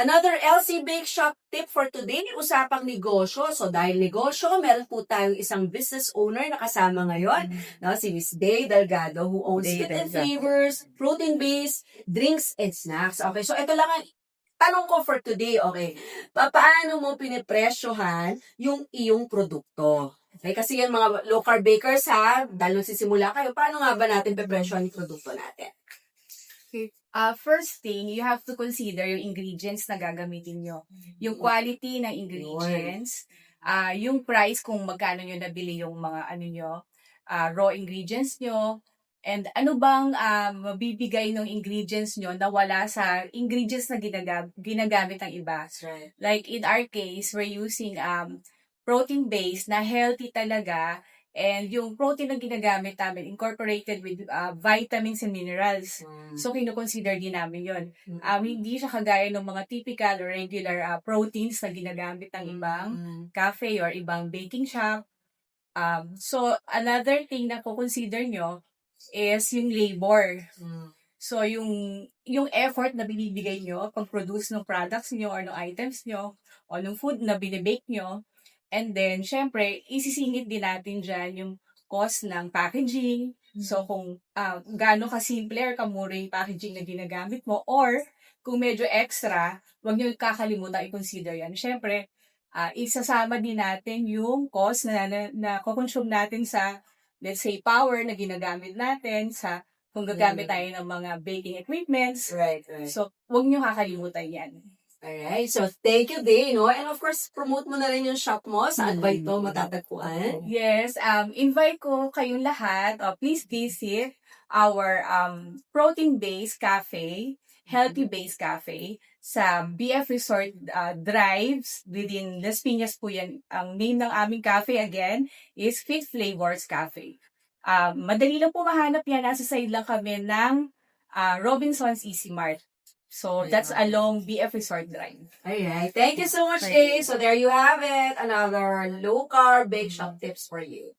Another LC Bake Shop tip for today, usapang negosyo. So dahil negosyo, meron po tayong isang business owner na kasama ngayon, no, si Miss Day Delgado who owns Day Fit and. Flavors, protein-based drinks and snacks. Okay, so ito lang ang tanong ko for today, okay. Pa- Paano mo pinipresyohan yung iyong produkto? Okay, kasi yan mga low carb bakers ha, dahil nung sisimula kayo, paano nga ba natin pepresyohan yung produkto natin? Uh, first thing, you have to consider yung ingredients na gagamitin nyo. Yung quality ng ingredients, uh, yung price kung magkano nyo nabili yung mga ano nyo, uh, raw ingredients nyo, and ano bang uh, mabibigay ng ingredients nyo na wala sa ingredients na ginagam- ginagamit ng iba. Right. Like in our case, we're using um, protein-based na healthy talaga and yung protein na ginagamit namin incorporated with uh, vitamins and minerals. So, kino-consider din namin yon. Mm. Um, hindi siya kagaya ng mga typical or regular uh, proteins na ginagamit ng ibang Mm. cafe or ibang baking shop. Um, so, another thing na consider nyo is yung labor. Mm. So, yung, yung effort na binibigay nyo pag-produce ng products nyo or ng items nyo o ng food na binibake nyo. And then, syempre, isisingit din natin dyan yung cost ng packaging. So, kung uh, gaano kasimple or kamura yung packaging na ginagamit mo or kung medyo extra, huwag nyo kakalimutan i-consider yan. Syempre, ah, isasama din natin yung cost na, na, na kukonsume natin sa, let's say, power na ginagamit natin sa kung gagamit Mm. tayo ng mga baking equipments. Right, right. So, huwag nyo kakalimutan yan. Alright, so thank you, Day, no? And of course, promote mo na rin yung shop mo. Saan ba ito matatagpuan? Yes, um, invite ko kayong lahat. Uh, please visit our um, protein-based cafe, healthy-based cafe sa BF Resort uh, Drives within Las Piñas po yan. Ang name ng aming cafe again is Fit Flavors Cafe. Um, madali lang po mahanap yan. Nasa side lang kami ng uh, Robinson's Easy Mart. So, that's Ayan. along BF Resort Drive. Alright, thank you so much. Day. So there you have it. Another low-carb bake shop tips for you.